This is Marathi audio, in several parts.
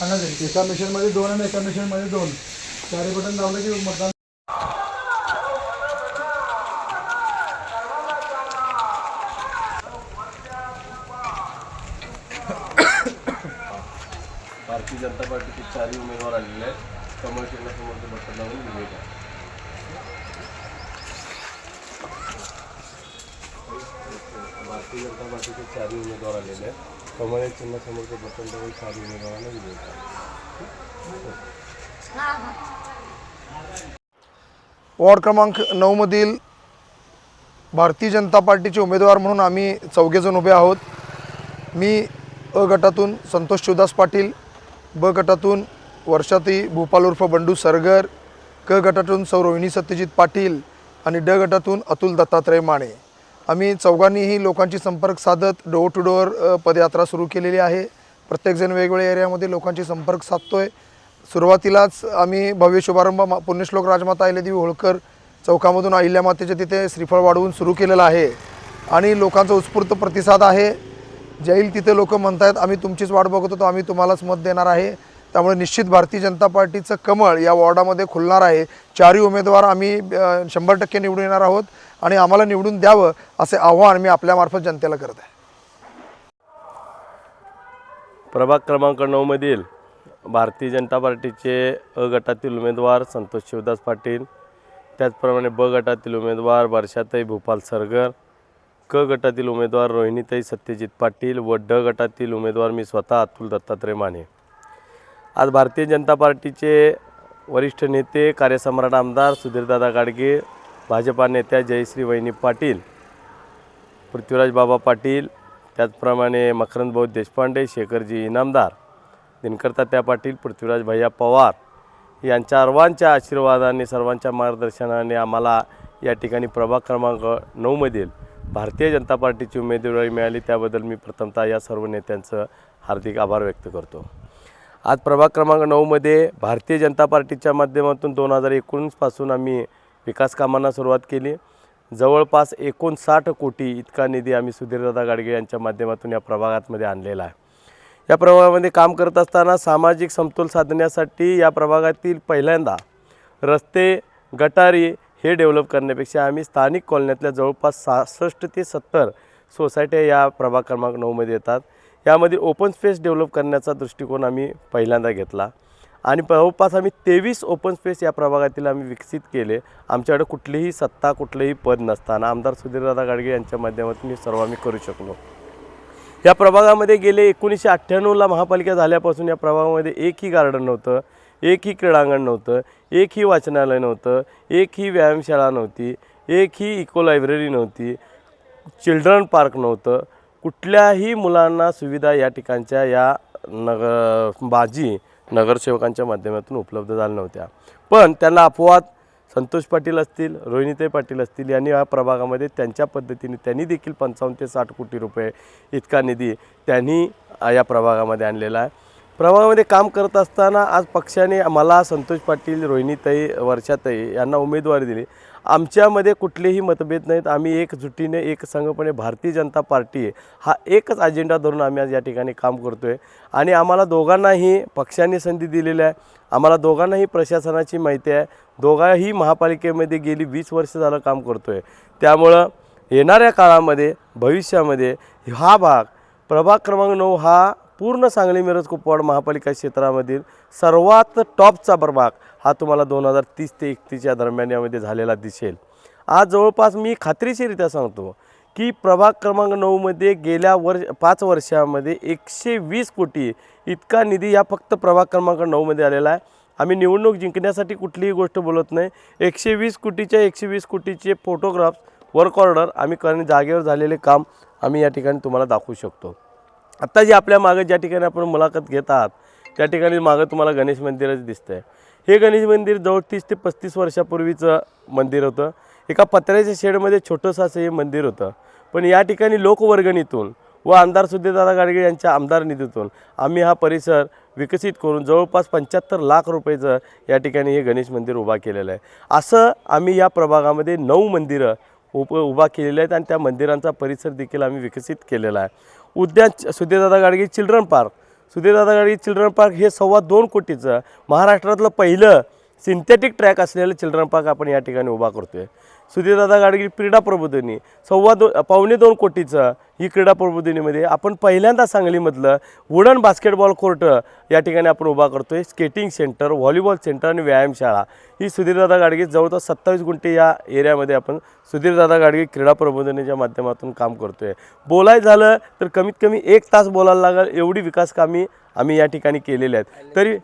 एका मिशनमध्ये दोन आणि एका मिशनमध्ये दोन. चारी बटन लावलं की मतदान भारतीय जनता पार्टीचे चारही उमेदवार आलेले आहेत. कमळ चिन्हासमोरचं बटन लावून विजयी करा. भारतीय जनता पार्टीचे चारही उमेदवार आलेले आहेत. कमळे या बटन दाबून चारही उमेदवारांना करा. वॉर्ड क्रमांक नऊमधील भारतीय जनता पार्टीचे उमेदवार म्हणून आम्ही चौघेजण उभे आहोत मी अ गटातून संतोष शिवदास पाटील ब गटातून वर्षाती भूपाल उर्फ बंडू सरगर क गटातून सौ रोहिणी सत्यजित पाटील आणि ड गटातून अतुल दत्तात्रय माने आम्ही चौघांनीही लोकांची संपर्क साधत डोअर टू डोअर पदयात्रा सुरू केलेली आहे. प्रत्येकजण वेगवेगळ्या एरियामध्ये लोकांची संपर्क साधतोय. सुरुवातीलाच आम्ही भव्य शुभारंभ मा- पुण्यश्लोक राजमाता अहिल्यादेवी होळकर चौकामधून अहिल्यामातेच्या तिथे श्रीफळ वाढवून सुरू केलेलं आहे. आणि लोकांचा उत्स्फूर्त प्रतिसाद आहे. जैल तिथे लोक म्हणतायत आम्ही तुमचीच वाट बघत होतो आम्ही तुम्हालाच मत देणार आहे. त्यामुळे निश्चित भारतीय जनता पार्टीचं कमळ या वॉर्डामध्ये खुलणार आहे. चारही उमेदवार आम्ही शंभर टक्के निवडून येणार आहोत आणि आम्हाला निवडून द्यावं असे आव्हान मी आपल्यामार्फत जनतेला करत आहे. प्रभाग क्रमांक नऊमधील भारतीय जनता पार्टीचे अ गटातील उमेदवार संतोष शिवदास पाटील त्याचप्रमाणे ब गटातील उमेदवार वर्षाताई भूपाल सरगर क गटातील उमेदवार रोहिणीताई सत्यजित पाटील व ड गटातील उमेदवार मी स्वतः अतुल दत्तात्रय माने. आज भारतीय जनता पार्टीचे वरिष्ठ नेते कार्यसम्राट आमदार सुधीरदादा गाडगे भाजपा नेत्या जयश्री वहिनी पाटील पृथ्वीराज बाबा पाटील त्याचप्रमाणे मकरंद भाऊ देशपांडे शेखरजी इनामदार दिनकर त्या पाटील पृथ्वीराज भैया पवार यांच्या सर्वांच्या आशीर्वादाने सर्वांच्या मार्गदर्शनाने आम्हाला या ठिकाणी प्रभाग क्रमांक नऊमधील भारतीय जनता पार्टीची उमेदवारी मिळाली. त्याबद्दल मी प्रथमतः या सर्व नेत्यांचं हार्दिक आभार व्यक्त करतो. आज प्रभाग क्रमांक नऊमध्ये भारतीय जनता पार्टीच्या माध्यमातून दोन हजार एकोणीसपासून आम्ही विकास कामांना सुरुवात केली. जवळपास एकोणसाठ कोटी इतका निधी आम्ही सुधीरदादा गाडगे यांच्या माध्यमातून या प्रभागातमध्ये आणलेला आहे. या प्रभागामध्ये काम करत असताना सामाजिक समतोल साधण्यासाठी या प्रभागातील पहिल्यांदा रस्ते गटारी हे डेव्हलप करण्यापेक्षा आम्ही स्थानिक कॉलन्यातल्या जवळपास सहासष्ट ते सत्तर सोसायट्या या प्रभाग क्रमांक नऊमध्ये येतात. यामध्ये ओपन स्पेस डेव्हलप करण्याचा दृष्टिकोन आम्ही पहिल्यांदा घेतला. आणि जवळपास आम्ही तेवीस ओपन स्पेस या प्रभागातील आम्ही विकसित केले. आमच्याकडे कुठलीही सत्ता कुठलंही पद नसताना. आमदार सुधीरदादा गाडगे यांच्या माध्यमातून हे सर्व आम्ही करू शकलो. या प्रभागामध्ये गेले एकोणीसशे अठ्ठ्याण्णवला महापालिका झाल्यापासून या प्रभागामध्ये एकही गार्डन नव्हतं एकही क्रीडांगण नव्हतं एकही वाचनालय नव्हतं एकही व्यायामशाळा नव्हती एकही इको लायब्ररी नव्हती चिल्ड्रन पार्क नव्हतं कुठल्याही मुलांना सुविधा या ठिकाणच्या या नगर बाजी नगरसेवकांच्या माध्यमातून उपलब्ध झाल्या नव्हत्या. पण त्यांना अपवाद संतोष पाटील असतील रोहिणीताई पाटील असतील यांनी या प्रभागामध्ये त्यांच्या पद्धतीने त्यांनी देखील पंचावन्न ते साठ कोटी रुपये इतका निधी त्यांनी या प्रभागामध्ये आणलेला आहे. प्रभागामध्ये काम करत असताना आज पक्षाने मला संतोष पाटील रोहिणीताई वर्षाताई यांना उमेदवारी दिली. आमच्यामध्ये कुठलेही मतभेद नाहीत. आम्ही एकजुटीने एक संघपणे भारतीय जनता पार्टी हा एकच अजेंडा धरून आम्ही आज या ठिकाणी काम करतो आहे आणि आम्हाला दोघांनाही पक्षाने संधी दिलेली आहे. आम्हाला दोघांनाही प्रशासनाची माहिती आहे. दोघाही महापालिकेमध्ये गेली वीस वर्ष झालं काम करतो आहे त्यामुळं येणाऱ्या काळामध्ये भविष्यामध्ये हा भाग प्रभाग क्रमांक नऊ हा पूर्ण सांगली मिरज कुपवाड महापालिका क्षेत्रामधील सर्वात टॉपचा प्रभाग हा तुम्हाला दोन हजार तीस ते एकतीसच्या दरम्यान यामध्ये झालेला दिसेल. आज जवळपास मी खात्रीशीरित्या सांगतो की प्रभाग क्रमांक नऊमध्ये गेल्या वर्ष पाच वर्षामध्ये एकशे वीस कोटी इतका निधी या फक्त प्रभाग क्रमांक नऊमध्ये आलेला आहे. आम्ही निवडणूक जिंकण्यासाठी कुठलीही गोष्ट बोलत नाही. एकशे वीस कोटीच्या एकशे वीस कोटीचे फोटोग्राफ्स वर्क ऑर्डर आम्ही करणे जागेवर झालेले काम आम्ही या ठिकाणी तुम्हाला दाखवू शकतो. आत्ता जी आपल्या मागे ज्या ठिकाणी आपण मुलाखत घेत आहात त्या ठिकाणी मागं तुम्हाला गणेश मंदिरच दिसतंय. हे गणेश मंदिर जवळ तीस ते पस्तीस वर्षापूर्वीचं मंदिर होतं. एका पत्र्याच्या शेडमध्ये छोटंसं असं हे मंदिर होतं. पण या ठिकाणी लोकवर्गणीतून व आमदार सुधीरदादा गाडगे यांच्या आमदार निधीतून आम्ही हा परिसर विकसित करून जवळपास पंच्याहत्तर लाख रुपयेचं या ठिकाणी हे गणेश मंदिर उभा केलेलं आहे. असं आम्ही या प्रभागामध्ये नऊ मंदिरं उप उभा केलेली आहेत आणि त्या मंदिरांचा परिसर देखील आम्ही विकसित केलेला आहे. उद्यान सुधीरदादा गाडगे चिल्ड्रन पार्क सुधीरदादा गाडी चिल्ड्रन पार्क हे सव्वा दोन कोटीचं महाराष्ट्रातलं पहिलं सिंथेटिक ट्रॅक असलेलं चिल्ड्रन पार्क आपण या ठिकाणी उभा करतो आहे सुधीरदादा गाडगे क्रीडा प्रबोधिनी सव्वा दो पावणे दोन कोटीचं ही क्रीडा प्रबोधिनीमध्ये आपण पहिल्यांदा सांगलीमधलं वुडन बास्केटबॉल कोर्ट या ठिकाणी आपण उभा करतोय. स्केटिंग सेंटर व्हॉलीबॉल सेंटर आणि व्यायामशाळा ही सुधीरदादा गाडगे जवळपास सत्तावीस गुंठे या एरियामध्ये आपण सुधीरदादा गाडगे क्रीडा प्रबोधिनीच्या माध्यमातून काम करतोय. बोलायचं झालं तर कमीत कमी एक तास बोलायला लागेल एवढी विकास कामी आम्ही या ठिकाणी केलेली आहेत. तरी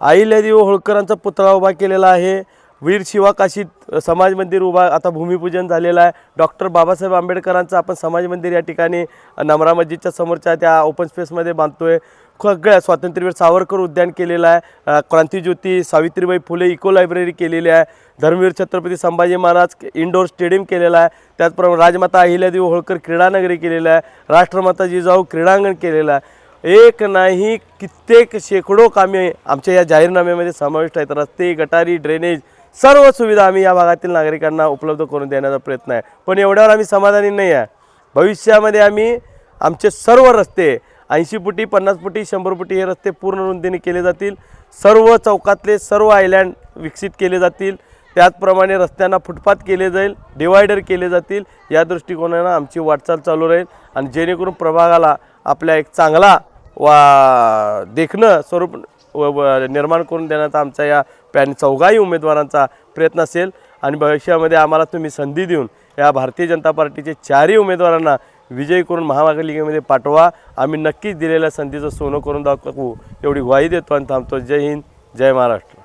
अहिल्यादेवी होळकरांचा पुतळा उभा केलेला आहे. वीर शिवाकाशी समाज मंदिर उभा आता भूमिपूजन झालेलं आहे. डॉक्टर बाबासाहेब आंबेडकरांचं आपण समाज मंदिर या ठिकाणी नमरा मस्जिदच्या समोरच्या त्या ओपन स्पेसमध्ये बांधतो आहे सगळ्या स्वातंत्र्यवीर सावरकर उद्यान केलेलं आहे. क्रांतीज्योती सावित्रीबाई फुले इको लायब्ररी केलेली आहे. धर्मवीर छत्रपती संभाजी महाराज इंडोर स्टेडियम केलेलं आहे. त्याचप्रमाणे राजमाता अहिल्यादेवी होळकर क्रीडानगरी केलेलं आहे. राष्ट्रमाता जिजाऊ क्रीडांगण केलेलं आहे. एक नाही कित्येक शेकडो कामे आमच्या या जाहीरनाम्यामध्ये समाविष्ट आहेत. रस्ते गटारी ड्रेनेज सर्व सुविधा आम्ही या भागातील नागरिकांना उपलब्ध करून देण्याचा प्रयत्न आहे. पण एवढ्यावर आम्ही समाधानी नाही आहे. भविष्यामध्ये आम्ही आमचे सर्व रस्ते ऐंशी फुटी पन्नास फुटी शंभर फुटी हे रस्ते पूर्ण रुंदीने केले जातील. सर्व चौकातले सर्व आयलँड विकसित केले जातील. त्याचप्रमाणे रस्त्यांना फुटपाथ केले जाईल डिवायडर केले जातील. या दृष्टिकोनानं आमची वाटचाल चालू राहील आणि जेणेकरून प्रभागाला आपल्या एक चांगला वा देखणं स्वरूप व- निर्माण करून देण्याचा आमचा या पॅन चौघाही उमेदवारांचा प्रयत्न असेल. आणि भविष्यामध्ये आम्हाला तुम्ही संधी देऊन या भारतीय जनता पार्टीचे चारही उमेदवारांना विजयी करून महापालिकेमध्ये पाठवा. आम्ही नक्कीच दिलेल्या संधीचं सोनं करून दाखवू. एवढी ग्वाही देतो आणि थांबतो. जय हिंद जय महाराष्ट्र.